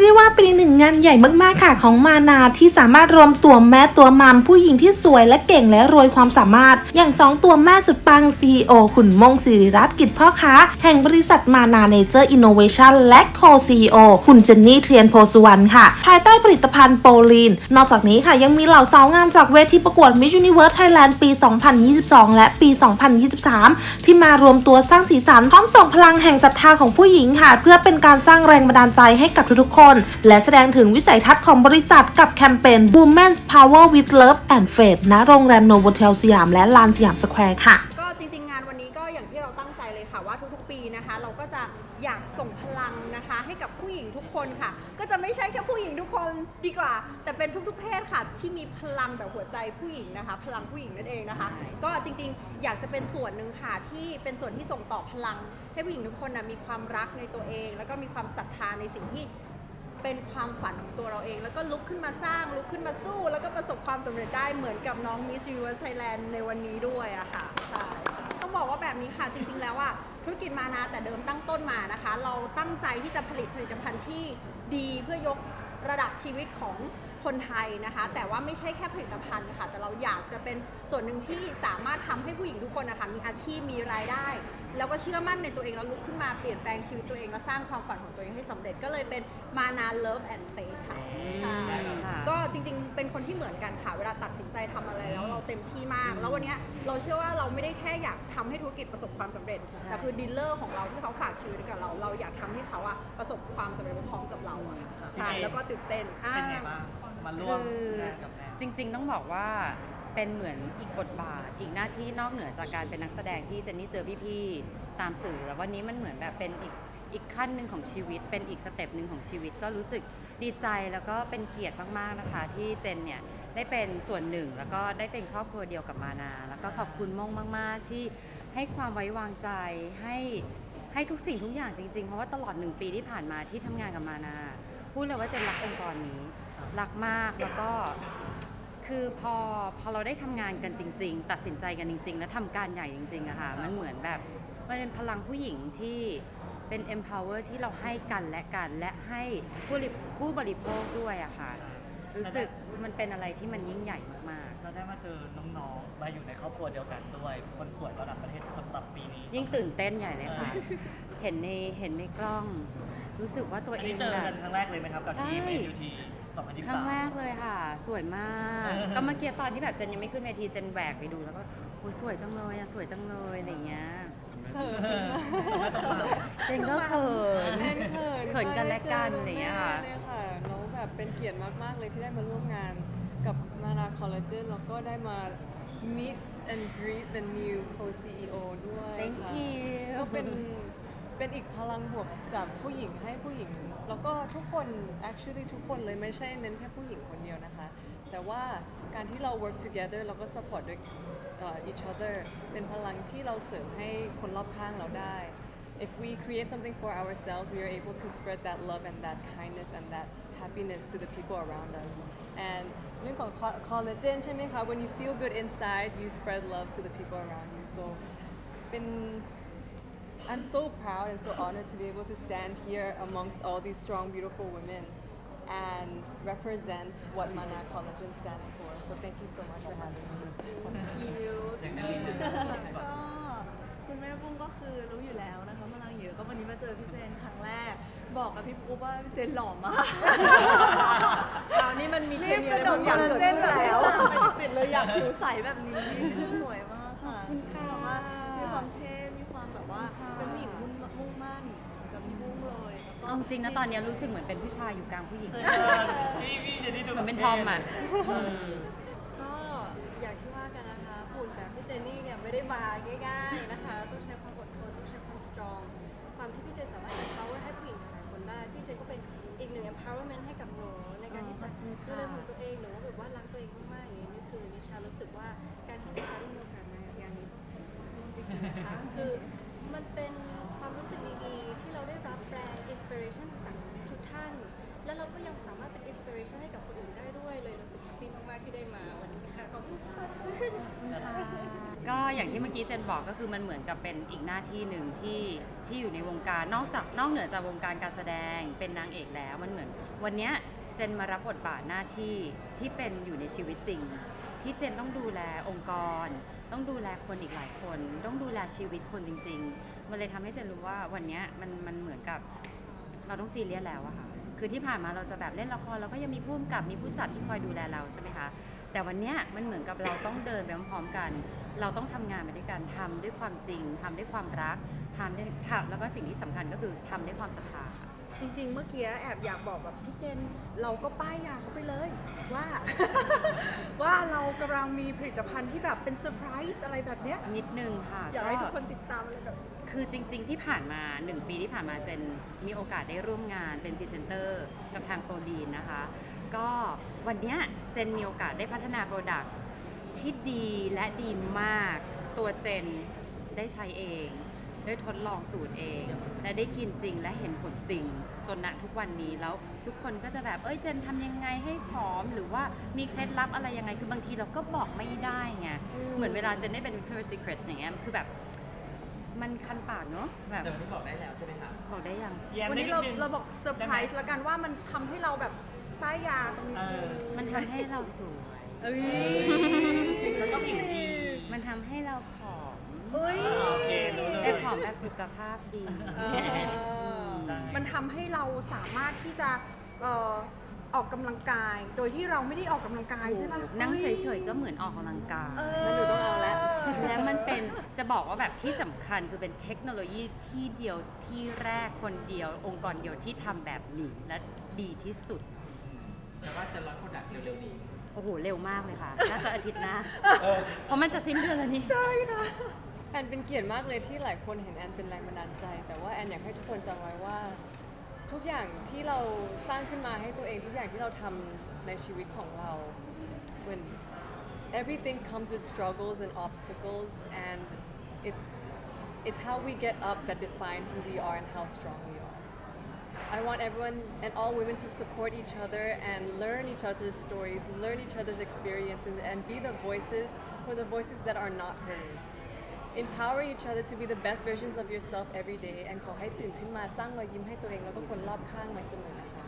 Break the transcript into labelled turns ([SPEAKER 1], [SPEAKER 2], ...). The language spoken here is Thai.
[SPEAKER 1] กได้ว่าเป็นอีหนึ่งงานใหญ่มากๆค่ะของมานาที่สามารถรวมตัวแม่ตัวมัมผู้หญิงที่สวยและเก่งและรวยความสามารถ อย่างสองตัวแม่สุดปัง CEO คุณมงศิริรัตน์กิจพ่อค้า แห่งบริษัทมานาเนเจอร์อินโนเวชันและ Co-CEO คุณเจนนี่เทียนโพสุวรรณค่ะ ภายใต้ผลิตภัณฑ์โปลีน นอกจากนี้ค่ะยังมีเหล่าสาวงามจากเวทีประกวด Miss Universe Thailand ปี 2022 และปี 2023 ที่มารวมตัวสร้างสีสันพร้อมส่งพลังแห่งศรัทธาของผู้หญิงค่ะ เพื่อเป็นการสร้างแรงบันดาลใจให้กับทุกๆคนและแสดงถึงวิสัยทัศน์ของบริษัทกับแคมเปญ Women's Power with Love and Faith ณโรงแรมโนโวเทลสยามและลานสยามสแควร์ค่ะ
[SPEAKER 2] ก็จริงๆ งานวันนี้ก็อย่างที่เราตั้งใจเลยค่ะว่าทุกๆ ปีนะคะ เราก็จะอยากส่งพลังนะคะให้กับผู้หญิงทุกคนค่ะ ก็จะไม่ใช่แค่ผู้หญิงทุกคนดีกว่า แต่เป็นทุกๆ เพศค่ะที่มีพลังแบบหัวใจผู้หญิงนะคะ พลังผู้หญิงนั่นเองนะคะ ก็จริงๆ อยากจะเป็นส่วนหนึ่งค่ะที่เป็นส่วนที่ส่งต่อพลัง ให้ผู้หญิงทุกคนนะมีความรักในตัวเอง แล้วก็มีความศรัทธาในสิ่งที่ เป็นความฝันของตัวเราเอง แล้วก็ลุกขึ้นมาสร้างลุกขึ้นมาสู้ แล้วก็ประสบความสำเร็จได้เหมือนกับน้อง Miss Universe Thailand ในวันนี้ด้วยอะค่ะใช่ต้องบอกว่าแบบนี้ค่ะจริง ๆ แล้วอะธุรกิจมานาแต่เดิมตั้งต้นมานะคะ เราตั้งใจที่จะผลิตผลิตภัณฑ์ที่ดีเพื่อยกระดับชีวิตของ คนไทยนะคะ แต่ว่าไม่ใช่แค่ผลิตภัณฑ์ค่ะ แต่เราอยากจะเป็นส่วนหนึ่งที่สามารถทำให้ผู้หญิงทุกคนนะคะมีอาชีพมีรายได้ แล้วก็เชื่อมั่นในตัวเองแล้วลุกขึ้นมาเปลี่ยนแปลงชีวิตตัวเองและสร้างความฝันของตัวเองให้สำเร็จก็เลยเป็นมานา Love and Faith ค่ะใช่
[SPEAKER 3] ค่ะ
[SPEAKER 2] ก็จริงๆ เป็นคนที่เหมือนกันค่ะ เวลาตัดสินใจทำอะไรแล้วเราเต็มที่มาก แล้ววันเนี้ยเราเชื่อว่าเราไม่ได้แค่อยากทำให้ธุรกิจประสบความสำเร็จแต่คือดีลเลอร์ของเราที่เขาฝากชีวิตกับเรา เราอยากทำให้เขาอะประสบความสำเร็จพร้อมๆกับเราอะใช่แล้วก็ตื่นเต้นอ่า
[SPEAKER 4] เป็นไงบ้าง มาร่วม
[SPEAKER 3] คืองา
[SPEAKER 4] นกับแม่
[SPEAKER 3] จริง ๆ ต้องบอกว่าเป็นเหมือนอีกบทบาท อีกหน้าที่นอกเหนือจากการเป็นนักแสดงที่เจนนี่เจอพี่ๆตามสื่อแล้ววันนี้มันเหมือนแบบเป็นอีกอีกขั้นหนึ่งของชีวิต เป็นอีกสเต็ปหนึ่งของชีวิต ก็รู้สึกดีใจแล้วก็เป็นเกียรติมากๆนะคะ ที่เจนเนี่ยได้เป็นส่วนหนึ่งแล้วก็ได้เป็นครอบครัวเดียวกับมานา แล้วก็ขอบคุณม่งมาก ๆ ที่ให้ความไว้วางใจให้ให้ทุกสิ่งทุกอย่างจริง ๆ เพราะว่าตลอดหนึ่งปีที่ผ่านมาที่ทำงานกับมานา พูดเลยว่าเจนรักองค์กรนี้ รักมากแล้วก็คือพอพอเราได้ทำงานกันจริง ๆ ตัดสินใจกันจริง ๆ และทำการใหญ่จริงๆอะค่ะมันเหมือนแบบมันเป็นพลังผู้หญิงที่เป็น empower ที่เราให้กันและกันและให้ผู้ริผู้บริโภคด้วยอะค่ะรู้สึกมันเป็นอะไรที่มันยิ่งใหญ่มาก
[SPEAKER 4] เราได้มาเจอน้องๆ มาอยู่ในครอบครัวเดียวกันด้วย คนสวยระดับประเทศสำหรับปีนี้
[SPEAKER 3] ๆยิ่งตื่นเต้นใหญ่เลยค่ะ เห็นในเห็นในกล้อง รู้สึกว่าตัว
[SPEAKER 4] อัน
[SPEAKER 3] เอ
[SPEAKER 4] นี้
[SPEAKER 3] ง
[SPEAKER 4] เจอ
[SPEAKER 3] แบ
[SPEAKER 4] กับนครั้งแรกเลยไหมครับกับ
[SPEAKER 3] ใช่
[SPEAKER 4] ทีม MUT 2023
[SPEAKER 3] ครั้งแรกเลยค่ะ สวยมาก
[SPEAKER 4] เออ
[SPEAKER 3] ก็เมื่อกี้ตอนที่แบบเจนยังไม่ขึ้นเวทีเจนแหวกไปดูแล้วก็โอ้ยสวยจังเลยอะสวยจังเลยอะไรอย่างเงี้ยเจนก็เขิน
[SPEAKER 5] เขิน
[SPEAKER 3] เขินกันและกันอะไรอย่างเงี้ยค่ะ
[SPEAKER 5] เลยค่ะแล้วแบบเป็นเกียรติมาก ๆ เลยที่ได้มาร่วมงานกับมานาคอลลาเจนแล้วก็ได้มา meet and greet the new co-CEO ด้วย
[SPEAKER 3] Thank
[SPEAKER 5] ค่ะ
[SPEAKER 3] you
[SPEAKER 5] ก็เป็น เป็นอีกพลังบวกจากผู้หญิงให้ผู้หญิง แล้วก็ทุกคน actually ทุกคนเลยไม่ใช่เน้นแค่ผู้หญิงคนเดียวนะคะ แต่ว่าการที่เรา work together แล้วก็ support ด้วยเอ่อ each other เป็นพลังที่เราเสริมให้คนรอบข้างเราได้ if we create something for ourselves, we are able to spread that love and that kindness and that happiness to the people around us. And เรื่องของ collagen ใช่ไหมคะ when you feel good inside, you spread love to the people around you. So เป็น I'm so proud and so honored to be able to stand here amongst all these strong, beautiful women and represent what Mana Collagen stands for. So thank you so much for having me.
[SPEAKER 4] อย่างนี้เลย
[SPEAKER 6] ก็คุณแม่ปุ้งก็คือรู้อยู่แล้วนะคะมาลังเยอะก็วันนี้มาเจอพี่เจนครั้งแรก บอกกับพี่ปุ๊กว่าพี่เจนหล่อมาก
[SPEAKER 5] คราวนี้มันมีเค
[SPEAKER 6] รีบ
[SPEAKER 5] มี
[SPEAKER 6] ก
[SPEAKER 5] อะ
[SPEAKER 6] ระ
[SPEAKER 5] ไร
[SPEAKER 6] โด
[SPEAKER 5] บา
[SPEAKER 6] ด
[SPEAKER 5] งอ
[SPEAKER 6] คอย่างล
[SPEAKER 5] เกิ
[SPEAKER 6] ลา
[SPEAKER 5] ด
[SPEAKER 6] เจน
[SPEAKER 5] ขึ้น
[SPEAKER 6] แล้
[SPEAKER 5] แล้วว
[SPEAKER 6] ติดเลยอยากผิวใสแบบนี้สวยมากค่ะแต่ว่ามีความเท่มีความแบบว่าเป็นผู้หญิงมุ่งมุ่งมั่นกับพี่ปุ้ง เลยแล้วก็
[SPEAKER 3] เอาจริงนะตอนเนี้ยรู้สึกเหมือนเป็นผู้ชายอยู่กลางผู้หญิง
[SPEAKER 4] พี่พี่เจนนี่ดู
[SPEAKER 3] เหมือนเป็นทอมอะอืม
[SPEAKER 6] ก็อย่างที่ว่ากันนะคะหุ่นแบบพี่เจนนี่เนี่ยไม่ได้มาง่ายๆนะคะ ต้องใช้ความอดทนต้องใช้ความสตรองความที่พี่เจนสามารถ empower ให้ผู้หญิงหลายคนได้ พี่เจนก็เป็นอีกหนึ่ง empowerment ให้กับหนูในการที่จะดูแลของตัวเองหรือว่าแบบว่ารักตัวเองมากๆอย่างนี้นี่คือนิชารู้สึกว่าการที่นิชาได้มีโอกาสมางานนี้จริงๆนะคะคือมันเป็นความรู้สึกดีๆ ที่เราได้รับแรง inspiration จากทุกท่าน แแล้วเรา ก็ยังสามารถเป็นอินสปิเรชันให้กับคนอื่นได้ด้วยเลยรู้สึกแฮปปี้มากๆที่ได้มาวันนี้ค่ะขอบคุณค่ะ
[SPEAKER 3] ก็อย่างที่เมื่อกี้เจนบอกก็คือมันเหมือนกับเป็นอีกหน้าที่หนึ่งที่ที่อยู่ในวงการนอกจากนอกเหนือจากวงการการแสดงเป็นนางเอกแล้วมันเหมือน วันเนี้ยเจนมารับบทบาทหน้าที่ที่เป็นอยู่ในชีวิตจริง ที่เจนต้องดูแลองค์กร ต้องดูแลคนอีกหลายคน ต้องดูแลชีวิตคนจริง ๆ มันเลยทำให้เจนรู้ว่าวันนี้มันมันเหมือนกับเราต้องซีเรียสแล้วอะค่ะ คือที่ผ่านมาเราจะแบบเล่นละครเราก็ยังมีผู้กำกับมีผู้จัดที่คอยดูแลเราใช่ไหมคะ แต่วันเนี้ยมันเหมือนกับเราต้องเดินไปพร้อมๆกัน เราต้องทำงานไปด้วยกันทำด้วยความจริงทำด้วยความรักทำด้วยทำแล้วก็สิ่งที่สำคัญก็คือทำด้วยความศรัทธาค่ะ
[SPEAKER 2] จริง ๆ เมื่อกี้แอบอยากบอกแบบพี่เจน เราก็ป้ายยาเขาไปเลย ว่า ว่าเรากำลังมีผลิตภัณฑ์ที่แบบเป็นเซอร์ไพรส์อะไรแบบเนี้ย
[SPEAKER 3] นิดนึงค่ะ
[SPEAKER 2] อยากให้ทุกคนติดตามอะไรแบบนี้
[SPEAKER 3] คือจริง ๆ ที่ผ่านมา 1 ปีที่ผ่านมาเจนมีโอกาสได้ร่วมงานเป็นพรีเซนเตอร์กับทางโปรลีนนะคะ ก็วันเนี้ยเจนมีโอกาสได้พัฒนาโปรดักต์ที่ดีและดีมาก ตัวเจนได้ใช้เอง ได้ทดลองสูตรเอง และได้กินจริงและเห็นผลจริง จนณทุกวันนี้แล้วทุกคนก็จะแบบเอ้ยเจนทำยังไงให้ผอมหรือว่ามีเคล็ดลับอะไรยังไงคือบางทีเราก็บอกไม่ได้ไงเหมือนเวลาเจนได้เป็น Victoria's Secret อย่างเงี้ยคือแบบ มันคันปากเนาะแบบ
[SPEAKER 4] แต่วันนี้บอกได้แล้วใช่ไหมคะ
[SPEAKER 3] บอกได้ยัง
[SPEAKER 4] แย้ม
[SPEAKER 2] วัน
[SPEAKER 4] ได้
[SPEAKER 2] นี้
[SPEAKER 4] นิ
[SPEAKER 2] เรา
[SPEAKER 4] ดนึง
[SPEAKER 2] เราบอกเซอร์ไพรส์แล้วกันว่ามันทำให้เราแบบป้ายยาตรงนี้
[SPEAKER 4] เออ
[SPEAKER 3] มันทำให้เราสวย
[SPEAKER 2] เอ้ย
[SPEAKER 4] แล้วก็ผิวดี
[SPEAKER 3] มันทำให้เราผอม
[SPEAKER 2] เอ้ย
[SPEAKER 4] โอเครู้เลย
[SPEAKER 3] แต่ผอมแบบสุขภาพดี
[SPEAKER 2] เออมันทำให้เราสามารถที่จะเอ่อ ออกกำลังกาย โดยที่เราไม่ได้ออกกำลังกายใช่ไหม
[SPEAKER 3] นั่งเฉยๆก็เหมือนออกกำลังกาย
[SPEAKER 2] เอ
[SPEAKER 5] แล้วหนูต้องเอาแล้ว
[SPEAKER 3] และมันเป็นจะบอกว่าแบบที่สำคัญคือเป็นเทคโนโลยีที่เดียวที่แรกคนเดียว องค์กรเดียวที่ทำแบบนี้และดีที่สุด
[SPEAKER 4] แล้วก็จะรับโปรดักต์เร็วๆนี้
[SPEAKER 3] โอ้โห เร็วมากเลยค่ะ น่าจะอาทิตย์หน้าเพราะมันจะสิ้นเดือนแล้วนี่
[SPEAKER 5] แอนเป็นเกียรติมากเลยที่หลายคนเห็นแอนเป็นแรงบันดาลใจ แต่ว่าแอนอยากให้ทุกคนจำไว้ว่า ทุกอย่างที่เราสร้างขึ้นมาให้ตัวเองทุกอย่างที่เราทำในชีวิตของเรา when everything comes with struggles and obstacles and it's it's how we get up that define who we are and how strong we are I want everyone and all women to support each other and learn each other's stories, learn each other's experiences, and be the voices for the voices that are not heard. Empower each other to be the best versions of yourself every day and ขอให้ตื่นขึ้นมาสร้างรอยยิ้มให้ตัวเองแล้วก็คนรอบข้างไว้เสมอนะคะ